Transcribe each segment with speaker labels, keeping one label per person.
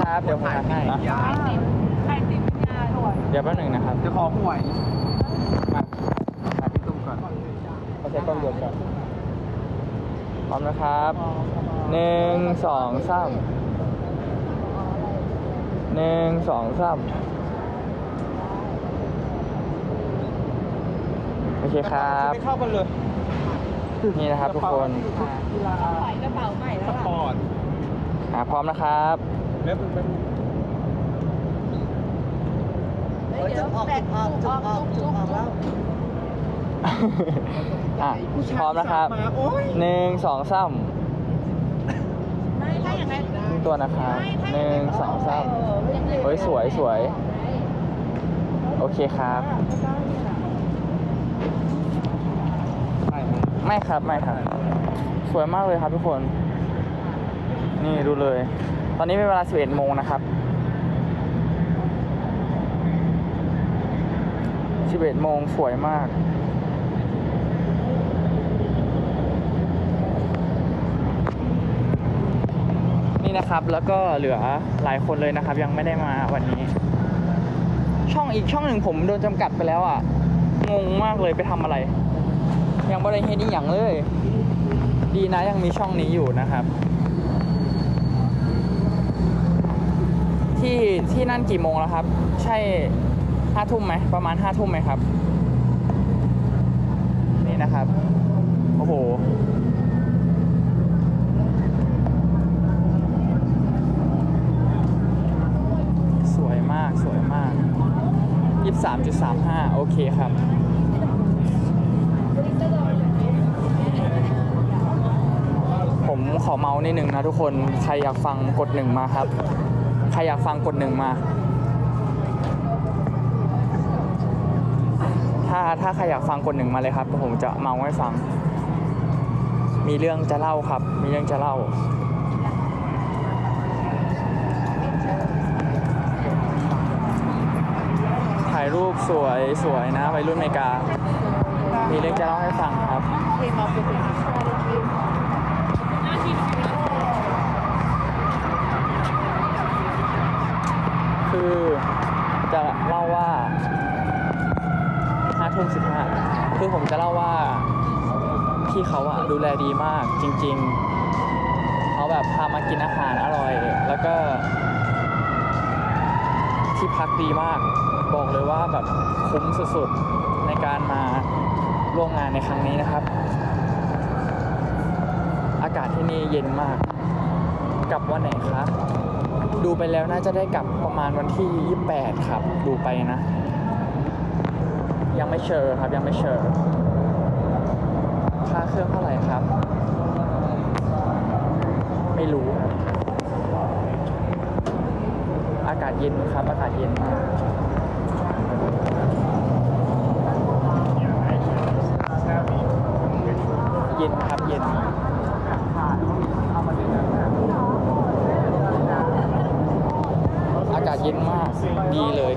Speaker 1: ครับ เดี๋ยวผมทำให้
Speaker 2: ยา
Speaker 3: ใครติดวิญญาณด้วย
Speaker 1: เดี๋ยวแป๊บหนึ่งนะครับ
Speaker 2: จะขอหวย
Speaker 1: มา
Speaker 2: หาพี่ตุ้มก่อน
Speaker 1: เอาใช้กล้องเดียวกันพร้อมนะครับหนึ่งสองสามหนึ่งสองสามโอเคครับ
Speaker 2: ไม่เข้ากันเลย
Speaker 1: นี่นะครับทุกคน
Speaker 2: กีฬา
Speaker 3: ใส่กระเป๋าใหม่
Speaker 2: ส
Speaker 3: แล้ว
Speaker 2: ป
Speaker 3: ล่ะ
Speaker 2: อร์ต
Speaker 1: อ่าพร้อมนะครับ
Speaker 2: เล็บเป็น
Speaker 3: เฮ้ยเดี๋ยวออกออกจุกออกจุกออกแล้ว
Speaker 1: อะพร้อมนะครับ
Speaker 2: มาโอ้ย
Speaker 1: หนึ่งสองสาม
Speaker 3: ไม่ถ้าอย่างนั้น
Speaker 1: ครึ่งตัวนะครับหนึ่งสองสามเฮ้ยสวยสวย โอเคครับ
Speaker 2: ใช่ไหม
Speaker 1: ไม่ครับ ไม่ครับ สวยมากเลยครับทุกคน นี่ดูเลย ตอนนี้เป็นเวลา 11 โมงนะครับ 11 โมงสวยมาก นี่นะครับแล้วก็เหลือหลายคนเลยนะครับ ยังไม่ได้มาวันนี้ ช่องอีกช่องหนึ่งผมโดนจำกัดไปแล้วอะ งงมากเลยไปทำอะไร ยังไม่ได้เฮ็ดอีหยังเลย ดีนะยังมีช่องนี้อยู่นะครับ ที่ที่นั่นกี่โมงแล้วครับ ใช่ห้าทุ่มไหมประมาณห้าทุ่มไหมครับ นี่นะครับ โอ้โหสวยมากสวยมากยี่สามจุดสามห้าโอเคครับ ผมขอเมาส์นิดหนึ่งนะทุกคน ใครอยากฟังกดหนึ่งมาครับ ใครอยากฟังกดหนึ่งมา ถ้าถ้าใครอยากฟังกดหนึ่งมาเลยครับผมจะเมาให้ฟัง มีเรื่องจะเล่าครับ มีเรื่องจะเล่าถ่ายรูปสวยสวยนะวัยรุ่นอเมริกา มีเรื่องจะเล่าให้ฟังครับ
Speaker 3: เทมาเป็นหน้าที่
Speaker 1: คือจะเล่าว่าห้าทุ่มสิบห้าคือผมจะเล่าว่าพี่เขาอะดูแลดีมากจริง ๆ เขาแบบพามากินอาหารอร่อย แล้วก็ ที่พักดีมาก บอกเลยว่าแบบคุ้มสุดๆ ในการมาร่วมงานในครั้งนี้นะครับ อากาศที่นี่เย็นมาก กลับวันไหนครับ ดูไปแล้วน่าจะได้กลับประมาณวันที่ 28 ครับ ดูไปนะ ยังไม่เชิญครับยังไม่เชิญค่าเครื่องเท่าไหร่ครับ ไม่รู้ครับอากาศเย็นครับ อากาศเย็นมาก เย็นครับเย็น อากาศเย็นมาก ดีเลย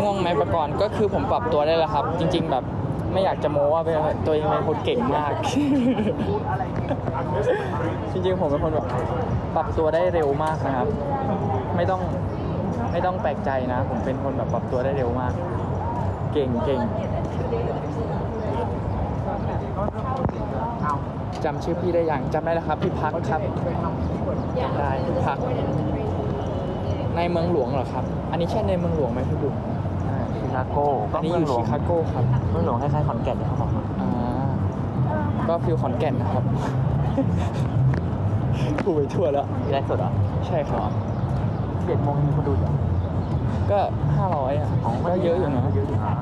Speaker 1: ง่วงไหมประกอนก็คือผมปรับตัวได้แล้วครับ จริง ๆ แบบไม่อยากจะโม้ว่าเป็นตัวเองเป็นคนเก่งมาก จริงๆผมเป็นคนแบบปรับตัวได้เร็วมากนะครับ ไม่ต้องไม่ต้องแปลกใจนะ ผมเป็นคนแบบปรับตัวได้เร็วมาก เก่งเก่งจำชื่อพี่ได้ยังจำได้แล้วครับ พี่พักครับได้พัก ในเมืองหลวงเหรอครับ อันนี้ใช่ในเมืองหลวงไหมพี่บุ๋ม
Speaker 4: ชิคาโก้
Speaker 1: อันนี้อยู่ชิคาโกครับ
Speaker 4: เมืองหลวงคล้ายๆขอนแก่นเขาบอกมา
Speaker 1: อ่าก็ฟิลขอนแก่นนะครับ กูไปทั่วแล้ว
Speaker 4: ที่ได้สดเหรอะ
Speaker 1: ใช่ครับ
Speaker 4: เจ็ดโมงมีคนดูอยู่
Speaker 1: ก็ห้าร้อยอะก็เยอะอยู่นะ
Speaker 4: เยอะอยู่นะ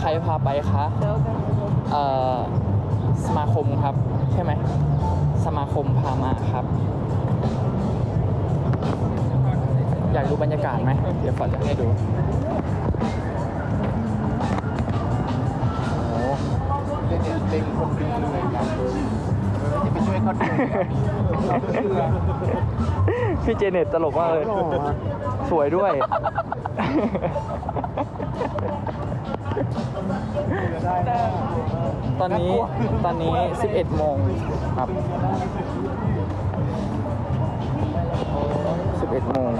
Speaker 1: ใครพาไปคะเอ่อสมาคมครับ ใช่ไหม สมาคมพามาครับ อยากดูบรรยากาศไหมเดี๋ยวฝอจะให้ดูโอ้
Speaker 2: เด็กๆเป็นคนดีเลยนะที่ไปช่วยเขาดู
Speaker 1: พี่เจเน็ตตลกมากเลย
Speaker 2: หล่ออะ
Speaker 1: สวยด้วย
Speaker 2: ได้นะ
Speaker 1: ตอนนี้ตอนนี้ 11 โมงครับ 11 โมง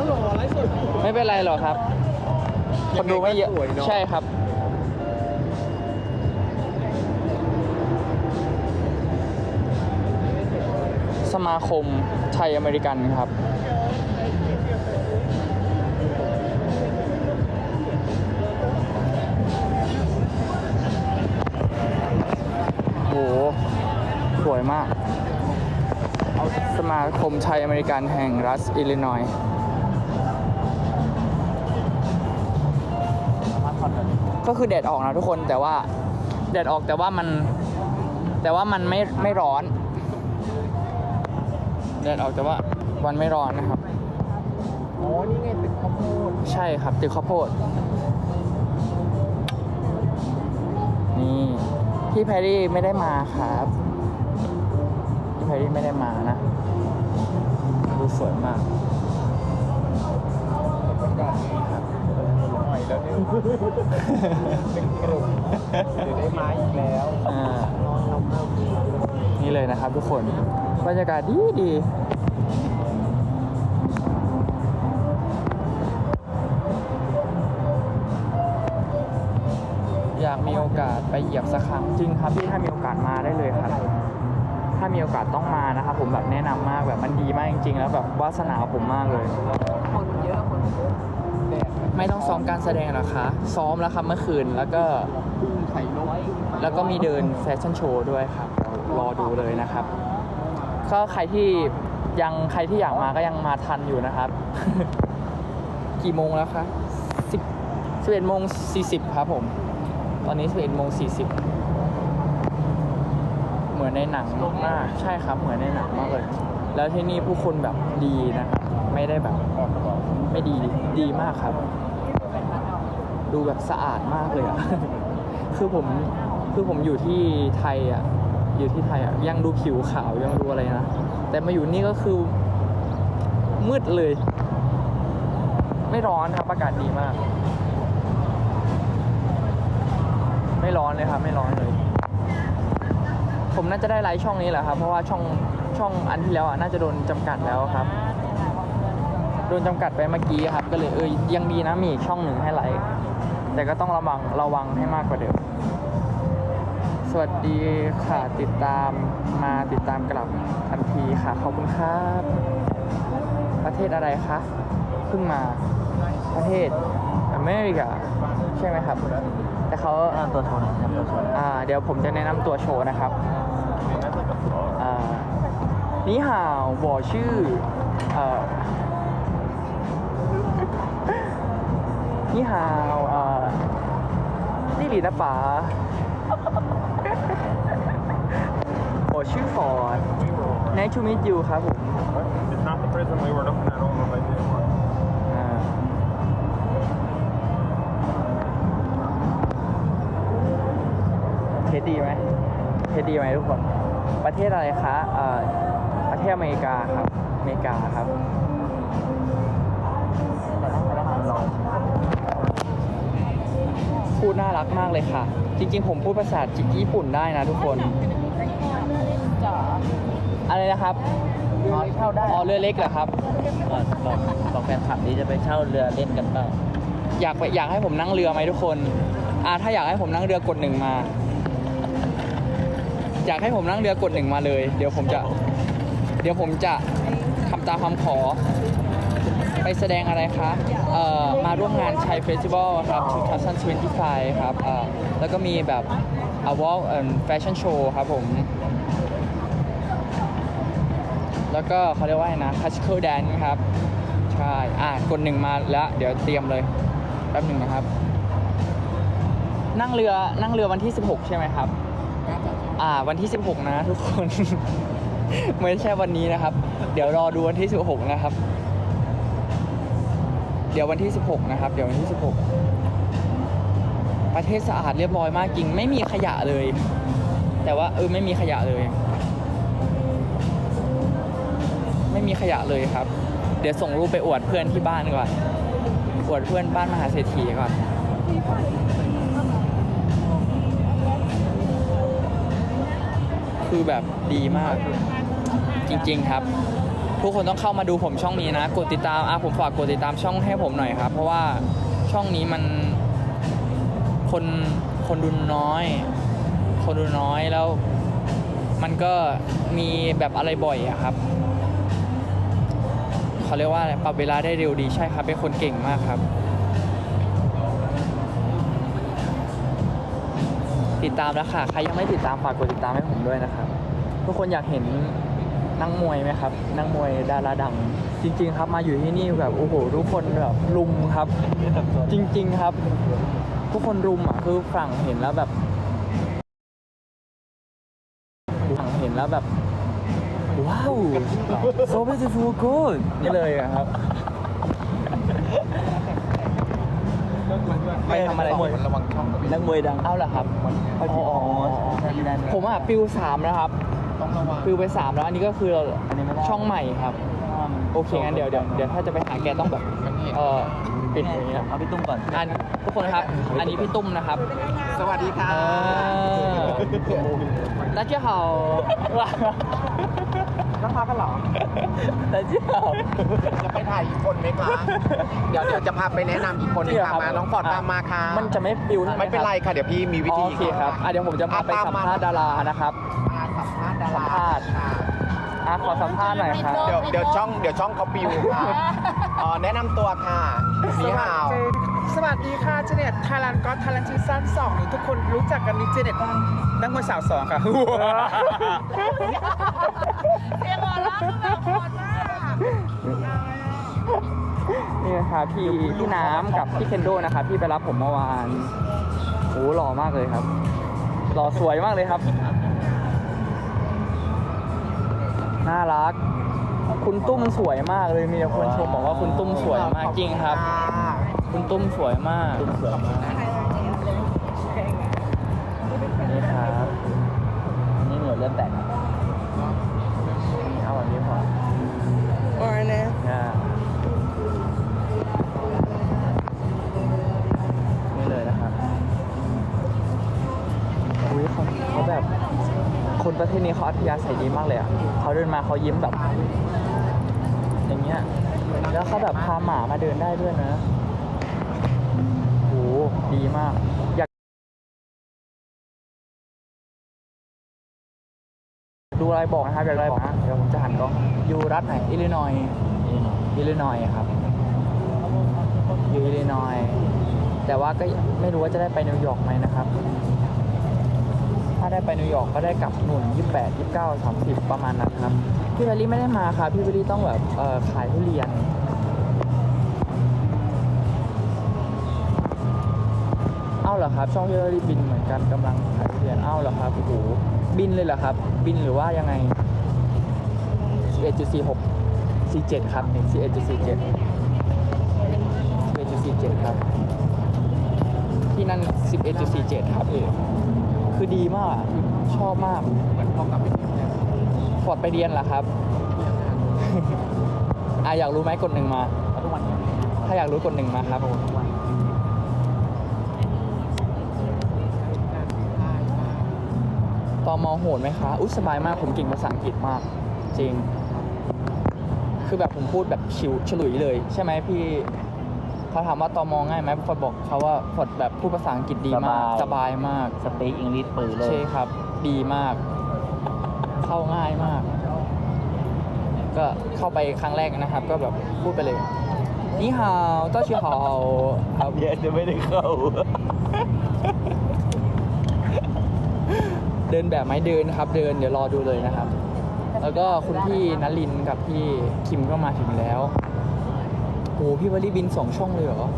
Speaker 2: แล้วหรอไลฟ์สด
Speaker 1: ไม่เป็นไรหรอกครับ คนดูไม่เยอะ
Speaker 2: ยังไงก็สวยเนอะ
Speaker 1: ใช่ครับ สมาคมไทยอเมริกันครับโหสวยมาก สมาคมไทยอเมริกันแห่งรัฐอิลลินอยส์ ก็คือแดดออกนะทุกคนแต่ว่าแดดออกแต่ว่ามัน แต่ว่ามันไม่ไม่ร้อนแดดออกแต่ว่าวันไม่ร้อนนะครับ
Speaker 2: โอ้นี่ไงตึกข้าวโพด
Speaker 1: ใช่ครับตึกข้าวโพดนี่พี่แพรรี่ไม่ได้มาครับพี่แพรรี่ไม่ได้มานะดูสวยมาก
Speaker 2: เนี่ยเป็นกลุ่มเดี๋ยวได้มาอีกแล้ว
Speaker 1: อ่านี่เลยนะครับทุกคนบรรยากาศดีดีอยากมีโอกาสไปเหยียบสักครั้งจริงครับพี่ถ้ามีโอกาสมาได้เลยครับถ้ามีโอกาสต้องมานะครับผมแบบแนะนำมากแบบมันดีมากจริง ๆ แล้วแบบวาสนาผมมากเลย
Speaker 3: คนเยอะคนเยอะ
Speaker 2: แดด
Speaker 1: ไม่ต้องซ้อมการแสดงหรอคะ ซ้อมแล้วครับเมื่อคืนแล้วก็แล้วก็มีเดินแฟชั่นโชว์ด้วยครับ รอดูเลยนะครับ ก็ใครที่ยังใครที่อยากมาก็ยังมาทันอยู่นะครับ กี่โมงแล้วคะสิบสิบเอ็ดโมงสี่สิบครับผม ตอนนี้สิบเอ็ดโมงสี่สิบเหมือนในหนังมากใช่ครับ เหมือนในหนังมากเลย แล้วที่นี่ผู้คนแบบดีนะครับ ไม่ได้แบบไม่ดีดีมากครับ ดูแบบสะอาดมากเลยอะ คือผมคือผมอยู่ที่ไทยอะอยู่ที่ไทยอะยังดูผิวขาวยังดูอะไรนะ แต่มาอยู่นี่ก็คือมืดเลย ไม่ร้อนครับอากาศดีมาก ไม่ร้อนเลยครับไม่ร้อนเลย ผมน่าจะได้ไลฟ์ช่องนี้แหละครับ เพราะว่าช่องช่องอันที่แล้วอะน่าจะโดนจำกัดแล้วครับ โดนจำกัดไปเมื่อกี้ครับ ก็เลยเออยังดีนะมีช่องหนึ่งให้ไลฟ์ แต่ก็ต้องระวังระวังให้มากกว่าเดิม สวัสดีค่ะติดตามมาติดตามกลับทันทีค่ะ ขอบคุณครับ ประเทศอะไรคะเพิ่งมาประเทศอเมริกาใช่ไหมครับ แต่เขา
Speaker 4: แนะนำตัวโชว์หน่อยแนะนำตัวโชว์หน่อย
Speaker 1: อ่าเดี๋ยวผมจะแนะนำตัวโชว์นะครับอ่านี่ห่าว我ชื่อเอ่อ นี่ห่าวเอ่อนี่หลีนะป๋า我ชื่อฟอร์ด Nice to meet you ครับผม
Speaker 5: It's not the prison we were looking at over by the airport.
Speaker 1: อ่าเทสดีไหมเทสดีไหมทุกคน ประเทศอะไรคะเอ่อประเทศอเมริกาครับ อเมริกาครับ พูดน่ารักมากเลยค่ะ จริง ๆ ผมพูดภาษาญี่ปุ่นได้นะทุกคน
Speaker 3: จ๋อ
Speaker 1: อะไรนะครับ
Speaker 4: อ๋อเช่าได้
Speaker 1: อ๋อเรือเล็กเหรอครับ
Speaker 4: บอกบอกบอกแฟนคลับนี้จะไปเช่าเรือเล่นกันเปล่า
Speaker 1: อยากไปอยากให้ผมนั่งเรือไหมทุกคน อ่าถ้าอยากให้ผมนั่งเรือกดหนึ่งมา อยากให้ผมนั่งเรือกดหนึ่งมาเลย เดี๋ยวผมจะ เดี๋ยวผมจะทำตามคำขอ ไปแสดงอะไรคะเอ่อมาร่วมงานชัยเฟสติวัลครับ2025ครับอ่าแล้วก็มีแบบอวอลแฟชั่นโชว์ครับผม แล้วก็เขาเรียกว่าไงนะ classical dance ครับ ใช่ อะกดหนึ่งมาแล้ว เดี๋ยวเตรียมเลย แป๊บหนึ่งนะครับ นั่งเรือนั่งเรือวันที่ 16 ใช่ไหมครับ อ่า วันที่ 16 นะทุกคน ไม่ใช่วันนี้นะครับ เดี๋ยวรอดูวันที่ 16 นะครับ ดี๋ยววันที่ 16 นะครับ เดี๋ยววันที่ 16 ประเทศสะอาดเรียบร้อยมากจริง ไม่มีขยะเลย แต่ว่าเออไม่มีขยะเลย ไม่มีขยะเลยครับ เดี๋ยวส่งรูปไปอวดเพื่อนที่บ้านก่อน อวดเพื่อนบ้านมหาเศรษฐีก่อนคือแบบดีมากจริง ๆ ครับ ทุกคนต้องเข้ามาดูผมช่องนี้นะ กดติดตามอะผมฝากกดติดตามช่องให้ผมหน่อยครับ เพราะว่าช่องนี้มันคนคนดูน้อย คนดูน้อยแล้ว มันก็มีแบบอะไรบ่อยอะครับเขาเรียกว่าอะไรปรับเวลาได้เร็วดีใช่ครับเป็นคนเก่งมากครับ ติดตามแล้วค่ะ ใครยังไม่ติดตามฝากกดติดตามให้ผมด้วยนะครับ ทุกคนอยากเห็น นักมวยไหมครับนักมวยดาราดัง จริง ๆ ครับมาอยู่ที่นี่แบบโอ้โหทุกคนแบบลุมครับ จริง ๆ ครับ ทุกคนรุมอะคือฝั่งเห็นแล้วแบบฝั่งเห็นแล้วแบบว้าว so beautiful good นี่เลยอะครับ ไปทำอะไร
Speaker 2: ระวังช่องกับ
Speaker 4: นักมวยดัง
Speaker 1: เอาเหรอครับอ๋ออ๋อ
Speaker 4: ใช่ไม่ได้
Speaker 1: ผมอะปิวสามแล้วครับ
Speaker 2: ต้องระวัง
Speaker 1: ปิวไปสามแล้ว อันนี้ก็คือ
Speaker 4: อันนี้ไม่ได้
Speaker 1: ช่องใหม่ครับ โอเคงั้นเดี๋ยวเดี๋ยวเดี๋ยวถ้าจะไปหาแกต้องแบบ เออปิดอย่างนี้นะ
Speaker 4: เอาพี่ตุ้มก่อน
Speaker 1: อันทุกคนครับ อันนี้พี่ตุ้มนะครับ
Speaker 2: สวัสดีค่ะ
Speaker 1: เออ大家好
Speaker 2: น้องพากันเหรอ
Speaker 1: 大家好
Speaker 2: จะไปถ่ายอีกคนไหมคะ เดี๋ยวเดี๋ยวจะพาไปแนะนำอีกคนหนึงค่ะมา น้องฟอร์ดตามมาค่ะ
Speaker 1: มันจะไม่ปิวใช่ไหม
Speaker 2: ไม่เป็นไรค่ะ เดี๋ยวพี่มีวิ
Speaker 1: อ๋อ
Speaker 2: ธี
Speaker 1: โอเคครับอ่ะเดี๋ยวผมจะพาไปสัมภาษณ์ดารานะครับ
Speaker 2: มา สัมภาษณ์ดา
Speaker 1: สั
Speaker 2: ราม
Speaker 1: ภาษณ์
Speaker 2: ค่ะ
Speaker 1: อะขอสัมภาษณ์หน่อยครับ
Speaker 2: เดี๋ยวเดี๋ยวช่องเดี๋ยวช่องเขาปิวค่ะอ๋อแนะนำตัวค่ะนีฮาว
Speaker 6: สวัสดีค่ะเจเน็ตไทยแลนด์ก็ไทยแลนด์ซีซั่นสองหรือทุกคนรู้จักกันนี่เจเน็ตนักมวยสาวสองค่ะ
Speaker 3: เสียงหัวเราะคือแบบโหดมาก
Speaker 1: นี่นะครับพี่พี่น้ำกับพี่เคนโดนะครับที่ไปรับผมเมื่อวานโอ้หล่อมากเลยครับ หล่อสวยมากเลยครับ น่ารัก คุณตุ้มสวยมากเลยมีแต่คนชมบอกว่าคุณตุ้มสวยมากจริงครับ คุณตุ้มสวยมาก
Speaker 4: ตุ้มสวยมาก
Speaker 1: ประเทศนี้เขาอัธยาศัยดีมากเลยอะเขาเดินมาเขายิ้มแบบ อย่างเงี้ย แล้วเขาแบบพาหมามาเดินได้ด้วยนะโหดีมากอยากดูอะไรบอกนะครับอยากอะไรบอกนะเดี๋ยวผมจะหันกล้องอยู่รัฐไหนอิลลินอยอิลลินอยครับอยู่อิลลินอยแต่ว่าก็ไม่รู้ว่าจะได้ไปนิวยอร์กไหมนะครับ ถ้าได้ไปนิวยอร์กก็ได้กลับหนุน28 29 30 ประมาณนั้นครับ พี่เบลลี่ไม่ได้มาครับพี่เบลลี่ต้องแบบเอ่อขายทุเรียนเอ้าเหรอครับ ช่องพี่เบลลี่บินเหมือนกันกำลังขายทุเรียนเอ้าเหรอครับโอ้โหบินเลยเหรอครับ บินหรือว่ายังไง 11.46 47 ครับ11.47 11.47 ครับ ที่นั่น 11.47 ครับเออ คือดีมากอะชอบมาก
Speaker 2: เหมือนพ่อกลับไปเที่ยวเนี่ย
Speaker 1: ฟอร์ดไปเรียนเหรอครับอะอยากรู้ไหมกดหนึ่งมา
Speaker 4: ทุกวันนี้
Speaker 1: ถ้าอยากรู้กดหนึ่งมาครับ
Speaker 4: ทุกวัน
Speaker 1: ตอมอโหดไหมคะ อุ้ยสบายมาก ผมเก่งภาษาอังกฤษมาก จริง คือแบบผมพูดแบบชิวฉลุยเลย ใช่ไหมพี่ เขาถามว่าตอมอง่ายไหมฟอร์ดบอกเขาว่าฟอร์ดแบบพูดภาษาอังกฤษดีมากสบายมาก
Speaker 4: สปีกอังกฤษปือเลย
Speaker 1: ใช่ครับ ดีมาก เข้าง่ายมาก ก็เข้าไปครั้งแรกนะครับ ก็แบบพูดไปเลยนี่ฮาวต้าชื่อฮาวครับ
Speaker 4: เยอะจะไม่ได้เข้า
Speaker 1: เดินแบบไหมเดินครับ เดินเดี๋ยวรอดูเลยนะครับ แล้วก็คุณพี่นลินกับพี่คิมก็มาถึงแล้วโอ้พี่วลีบินสองช่องเลยเหรอ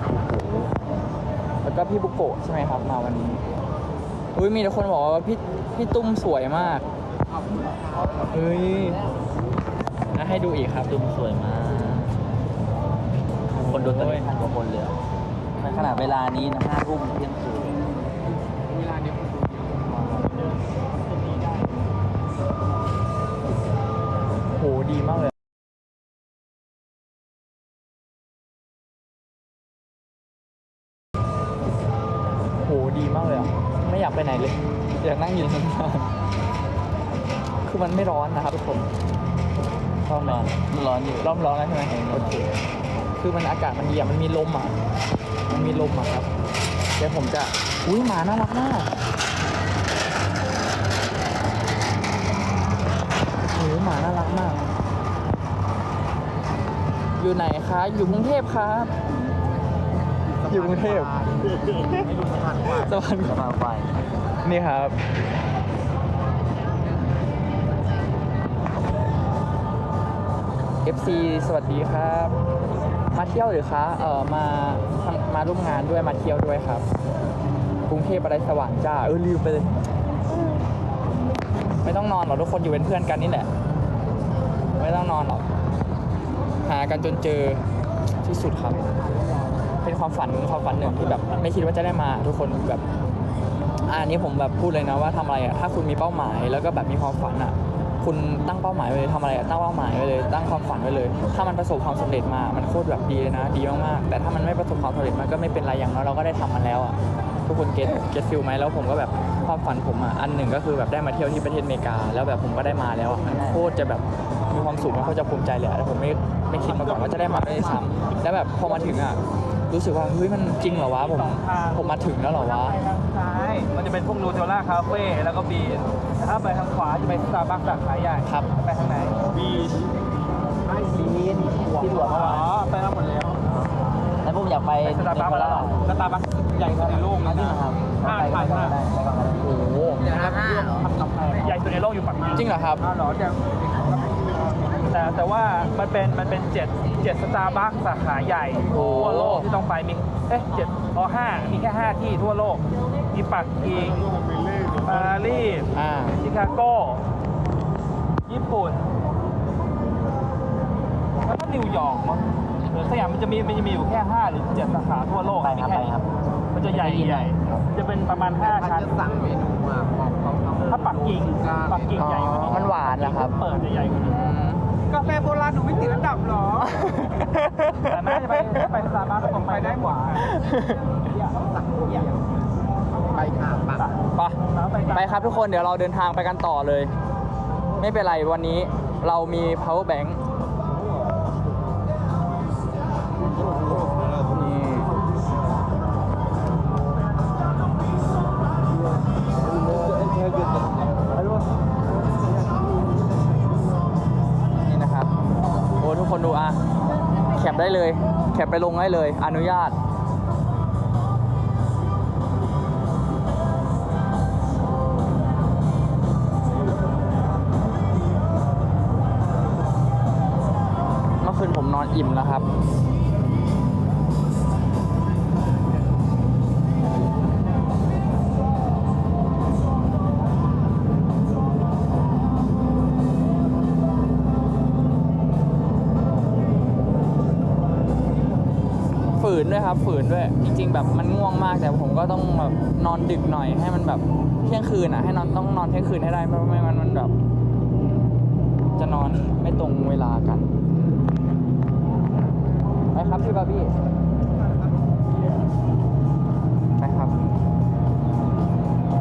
Speaker 1: โอ้โหแล้วก็พี่บุโกะใช่ไหมครับมาวันนี้อุ้ยมีแต่คนบอกว่าพี่พี่ตุ้มสวยมากเฮ้ยนะให้ดูอีกครับ
Speaker 4: ตุ้มสวยมาก คนดูตอนนี้พันกว่าคนเลยอะในขณะเวลานี้นะห้าทุ่มเที่ยงคืน
Speaker 2: คือ
Speaker 1: มันไม่ร้อนนะครับทุกคนร้อนร้อน
Speaker 4: ร้อนอยู่
Speaker 1: ร้อนร้อนแล้วใช่ไหมโอเคคือมันอากาศมันดีอะมันมีลมอะมันมีลมอะครับเดี๋ยวผมจะอุ้ยหมาน่ารักมากโอ้ยหมาน่ารักมาก อยู่ไหนคะ อยู่กรุงเทพครับ อยู่กรุงเทพ
Speaker 2: ไม่รู้สะพานควาย
Speaker 1: สะพาน
Speaker 4: สะพานควาย
Speaker 1: นี่ครับ FC สวัสดีครับ มาเที่ยวหรือคะเออมาทำมาร่วมงานด้วยมาเที่ยวด้วยครับกรุงเทพอะไรสว่างจ้าเออลืมไปเลยไม่ต้องนอนหรอกทุกคนอยู่เป็นเพื่อนกันนี่แหละ ไม่ต้องนอนหรอกหากันจนเจอที่สุดครับ เป็นความฝันความฝันหนึ่งที่แบบไม่คิดว่าจะได้มา ทุกคนแบบอะอันนี้ผมแบบพูดเลยนะว่าทำอะไรอะถ้าคุณมีเป้าหมายแล้วก็แบบมีความฝันอะ คุณตั้งเป้าหมายไว้เลยทำอะไรตั้งเป้าหมายไว้เลย ตั้งความฝันไว้เลย ถ้ามันประสบความสำเร็จมา มันโคตรแบบดีเลยนะ ดีมากๆ แต่ถ้ามันไม่ประสบความสำเร็จมันก็ไม่เป็นไรอย่างน้อยเราก็ได้ทำมันแล้วอะทุกคนเก็ตเก็ตฟิลไหมแล้วผมก็แบบความฝันผมอะอันหนึ่งก็คือแบบได้มาเที่ยวที่ประเทศอเมริกา แล้วแบบผมก็ได้มาแล้วอะมันโคตรจะแบบมีความสุขมันโคตรจะภูมิใจเลยแต่ผมไม่ไม่คิดมาก่อนว่าจะได้มาได้ซ้ำแล้วแบบพอมาถึงอะ รู้สึกว่าเฮ้ยมันจริงเหรอวะผมผมมาถึงแล้วเหรอวะ
Speaker 2: ไปทางซ้ายมันจะเป็นพวกนูเทลล่าคาเฟ่แล้วก็บีชแต่ถ้าไปทางขวาจะเป็นสตาร์บัคสาขาใหญ่
Speaker 1: ครับ
Speaker 2: ไปทางไหนบีชไม่บีชที่หลวงอ๋อไปมาหมดแล้ว
Speaker 4: แล้วผมอยากไป
Speaker 2: ไปสตาร์บัค
Speaker 4: เนโค
Speaker 2: แล้ว
Speaker 4: ราช
Speaker 2: สตาร์บัคใหญ่สุดในโลก
Speaker 4: อันนี้
Speaker 2: นะ
Speaker 4: นะครับ
Speaker 2: ห้า
Speaker 4: ไป
Speaker 2: พัน
Speaker 4: ก่อน
Speaker 2: นะ
Speaker 4: ได้ไปก่อนได้
Speaker 1: โอ้โห
Speaker 2: แล้วทำกำแพงใหญ่สุดในโลกอยู่ฝั่งนี้
Speaker 1: จริงเหรอครับ
Speaker 2: อ้าวเหรอจะ แต่แต่ว่ามันเป็นมันเป็นเจ็ดเจ็ดสตาร์บัคสาขาใหญ่
Speaker 1: โอ้
Speaker 2: ทั่วโลกที่ต้องไปมีเอ๊ะเจ็ดอ๋อห้ามีแค่ห้าที่ทั่วโลก มีปักกิ่งปารีส
Speaker 1: อ่า
Speaker 2: ชิคาโกญี่ปุ่นแล้วก็นิวยอร์กมั้งหรือสยามมันจะมีมันจะมีอยู่แค่5หรือ7สาขาทั่วโลก
Speaker 4: ไปครับ
Speaker 2: มีแไป
Speaker 4: ครับ
Speaker 2: มันจะใหญ่ใหญ่จะเป็นประมาณ5ชั้น
Speaker 6: สั่งเมนูอะบอกเขา
Speaker 2: ถ้าปักกิ่งปักกิ่งใหญ่กว่านี้
Speaker 1: มันหวานเหรอครับ
Speaker 2: เปิดจะใหญ่กว่านี้
Speaker 6: กาแฟโบราณหนูไม่ติดระดับหรอ
Speaker 2: แต่แม่จะไปไปสตาร์บัคก็ไปได้กว่า
Speaker 6: ไปค่ะปัง
Speaker 1: ไปไปครับทุกคนเดี๋ยวเราเดินทางไปกันต่อเลย ไม่เป็นไรวันนี้เรามี power bank ปได้เลย แคปไปลงได้เลย อนุญาต เมื่อคืนผมนอนอิ่มแล้วครับ ฝืนด้วยครับฝืนด้วย จริง ๆ แบบมันง่วงมากแต่ผมก็ต้องแบบนอนดึกหน่อยให้มันแบบเที่ยงคืนอะให้นอนต้องนอนเที่ยงคืนให้ได้ไม่ไม่มันมันแบบ จะนอนไม่ตรงเวลากันไปครับพี่บาร์บี้ไปครับ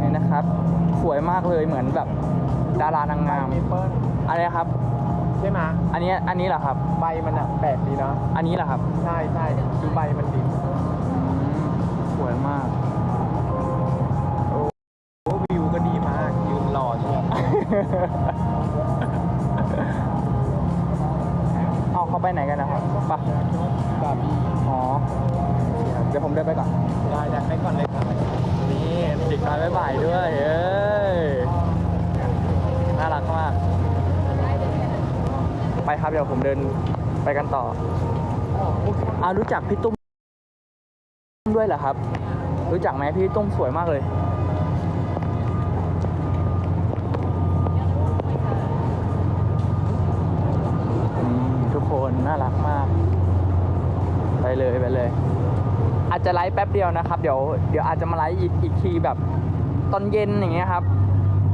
Speaker 1: นี่นะครับ สวยมากเลยเหมือนแบบ ดารานางงาม
Speaker 2: เปิ้ล
Speaker 1: อะไรครับ
Speaker 2: ใช่ไหม
Speaker 1: อันนี้อันนี้เหรอครับ
Speaker 2: ใบมันอะแปลกดีเนาะ
Speaker 1: อันนี้เหรอครับ
Speaker 2: ใช่ใช่ดูใบมันดี
Speaker 1: สวยมาก
Speaker 2: โอ้วิวก็ดีมากยืนรอใช่ไหม
Speaker 1: เอาเขาไปไหนกันนะครับไปะ
Speaker 2: บาร์บี้
Speaker 1: อ๋อ เดี๋ยวผมเดินไปก่อน
Speaker 2: ได้ได้ไปก่อนเลยครับ
Speaker 1: นี่เด็กน้อยบ่ายๆด้วย เอ้ย น่ารักมาก ครับ เดี๋ยวผมเดินไปกันต่ออารู้จักพี่ตุ้มด้วยเหรอครับ รู้จักไหมพี่ตุ้มสวยมากเลย ทุกคนน่ารักมาก ไปเลยไปเลย อาจจะไลฟ์แป๊บเดียวนะครับ เดี๋ยวเดี๋ยวอาจจะมาไลฟ์อีกอีกทีแบบตอนเย็นอย่างเงี้ยครับ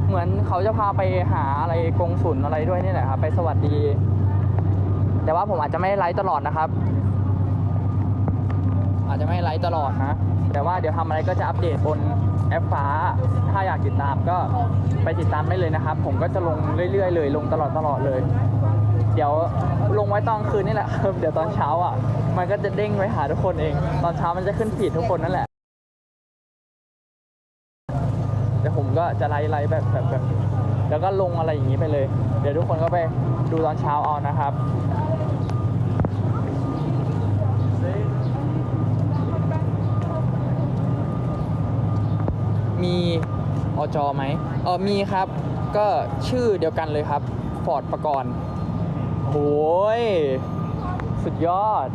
Speaker 1: เหมือนเขาจะพาไปหาอะไรกงสุลอะไรด้วยนี่แหละครับ ไปสวัสดี แต่ว่าผมอาจจะไม่ไลฟ์ตลอดนะครับ อาจจะไม่ไลฟ์ตลอดนะ แต่ว่าเดี๋ยวทำอะไรก็จะอัปเดตบนแอปฟ้า ถ้าอยากติดตามก็ไปติดตามได้เลยนะครับ ผมก็จะลงเรื่อยๆเลย ลงตลอดตลอดเลย เดี๋ยวลงไว้ตอนคืนนี่แหละครับเดี๋ยวตอนเช้าอะ มันก็จะเด้งไปหาทุกคนเอง ตอนเช้ามันจะขึ้นฟีดทุกคนนั่นแหละเดี๋ยวผมก็จะไล่ไล่แบบแบบแบบแล้วก็ลงอะไรอย่างนี้ไปเลย เดี๋ยวทุกคนก็ไปดูตอนเช้าเอานะครับ มีอจอไหมเออมีครับ ก็ชื่อเดียวกันเลยครับฟอร์ดประกรณ์โอ้ยสุดยอด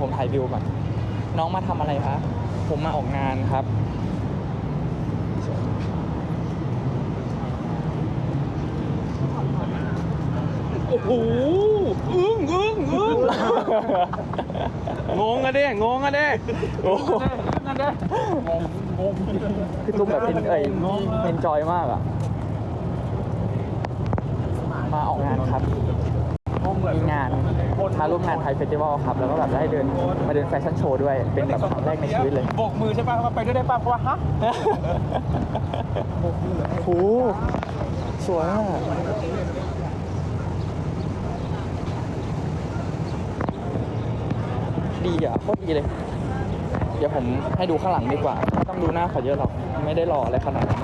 Speaker 1: ผมถ่ายวิวก่อน น้องมาทำอะไรคะ ผมมาออกงานครับ
Speaker 2: โอ้โห อึ้งอึ้งอึ้ง งงอะเด้งงอะเด้
Speaker 1: โอ้โหพี่ตุ้มแบบเอ็นเอ้ยเอ็นจอยมากอะ มาออกงานครับมีงานมาร่วมงานไทยเฟสติวัลครับ แล้วก็แบบได้เดินมาเดินแฟชั่นโชว์ด้วย เป็นแบบครั้งแรกในชีวิตเลย
Speaker 2: โบกมือใช่ป่ะว่าไปด้วยได้ป่ะเพราะว่าฮะ
Speaker 1: โหสวยอะ ดีอะโคตรดีเลย เดี๋ยวผมให้ดูข้างหลังดีกว่า ต้องดูหน้าเขาเยอะหรอก ไม่ได้หล่ออะไรขนาดนั้น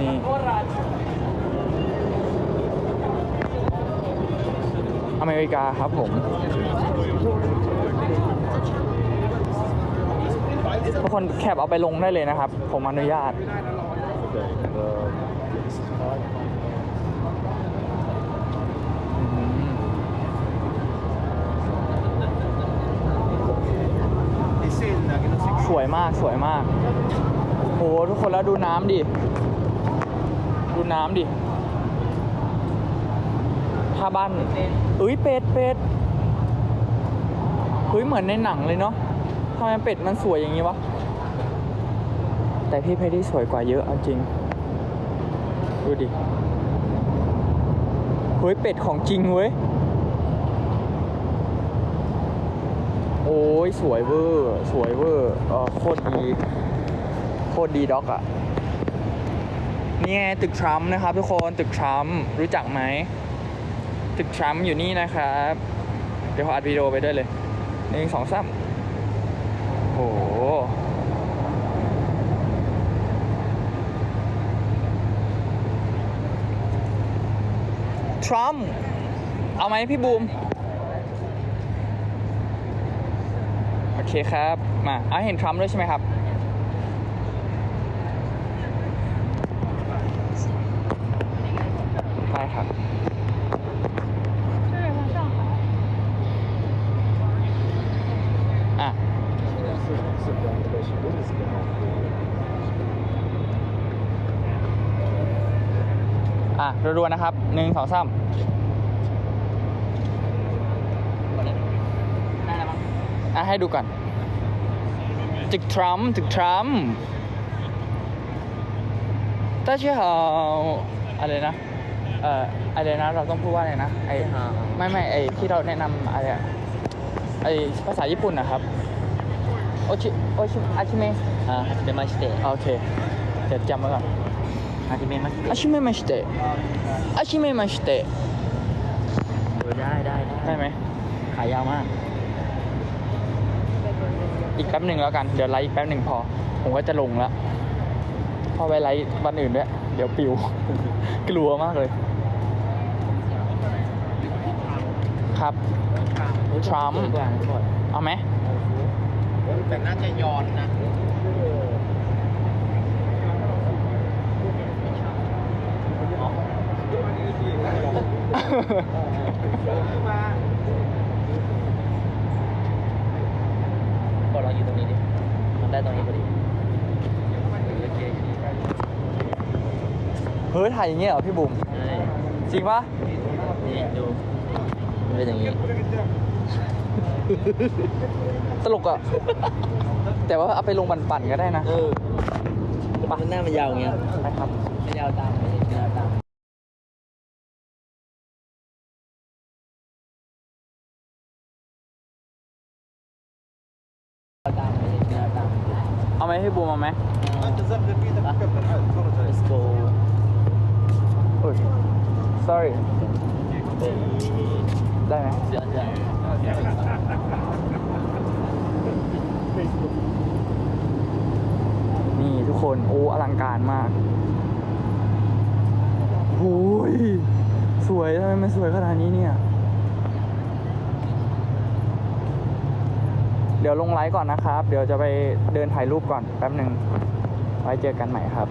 Speaker 1: นี่อเมริกาครับผมทุกคนแคปเอาไปลงได้เลยนะครับ ผมอนุญาต สวยมากสวยมากโหทุกคนแล้วดูน้ำดิ ดูน้ำดิผ้าบ้านเอ้ยเป็ดเป็ดเฮ้ยเหมือนในหนังเลยเนาะทำไมเป็ดมันสวยอย่างนี้วะ แต่พี่เพดดี้สวยกว่าเยอะเอาจริง ดูดิ เฮ้ยเป็ดของจริงเว้ย โอ้ยสวยเวอร์สวยเวอร์เออโคตรดีโคตรดีด็อกอะนี่ไงตึกทรัมป์นะครับทุกคนตึกทรัมป์รู้จักไหมตึกทรัมป์อยู่นี่นะครับ เดี๋ยวขออัดวิดีโอไปด้วยเลยหนึ่งสองสามโหทรัมป์เอาไหมพี่บูม โอ เคครับมาอะเห็นทรัมป์ด้วยใช่ไหมครับได้ครับอะอะรัวๆนะครับหนึ่งสองสามอะให้ดูก่อน ถึกทรัมป์ถึกทรัมป์ต้าเชี่ยหาอะไรนะ เอ่ออะไรนะ เราต้องพูดว่าอะไรนะไอไม่ไม่ไอที่เราแนะนำอะไรอะไอภาษาญี่ปุ่นนะครับ โอชิโอชิอาชิเมะ
Speaker 4: อ่าอาชิเมะมาชเตะ
Speaker 1: โอเคเดี๋ยวจำไว้ก่อน
Speaker 4: อาชิเมะมาชเตะ
Speaker 1: อาชิเมะมาชเตะอาชิเมะมาชิเต
Speaker 4: ได้ได้
Speaker 1: ได้ไหม
Speaker 4: ขายยาวมาก
Speaker 1: อีกแป๊บหนึ่งแล้วกัน เดี๋ยวไลฟ์อีกแป๊บหนึ่งพอ ผมก็จะลงแล้วพอไปไลฟ์วันอื่นด้วย เดี๋ยวปิว กลัวมากเลย ครับทรัมป์
Speaker 4: กว่าก่อน
Speaker 1: เอาไหม
Speaker 2: แต่น่าจะย้อนนะ
Speaker 4: ก็เราอยู่ตรงนี้ดิมันได้ตรงนี้พอดีโอเค
Speaker 1: เฮ้ยถ่ายอย่างเงี้ยเหรอพี่บุ๋ม
Speaker 4: ใช่
Speaker 1: จริงปะ
Speaker 4: นี่ดูมันเป็นอย่างนี้
Speaker 1: ตลกอะแต่ว่าเอาไปลงปั่นๆก็ได้นะ
Speaker 4: เออมันหน้ามันยาวอย่างเงี้ย
Speaker 1: ไปครับ
Speaker 4: ไม่ยาวตามไม่ยาวตาม
Speaker 1: เอาไหมพี่บูมเอาไหม
Speaker 4: let's go
Speaker 1: โอ้ย sorry ได้ไหม
Speaker 4: เดี๋ยวเดี๋ยว
Speaker 1: นี่ทุกคน โอ้อลังการมากโอ้ย สวยทำไมมันสวยขนาดนี้เนี่ย เดี๋ยวลงไลฟ์ก่อนนะครับ เดี๋ยวจะไปเดินถ่ายรูปก่อนแป๊บหนึ่งไว้เจอกันใหม่ครับ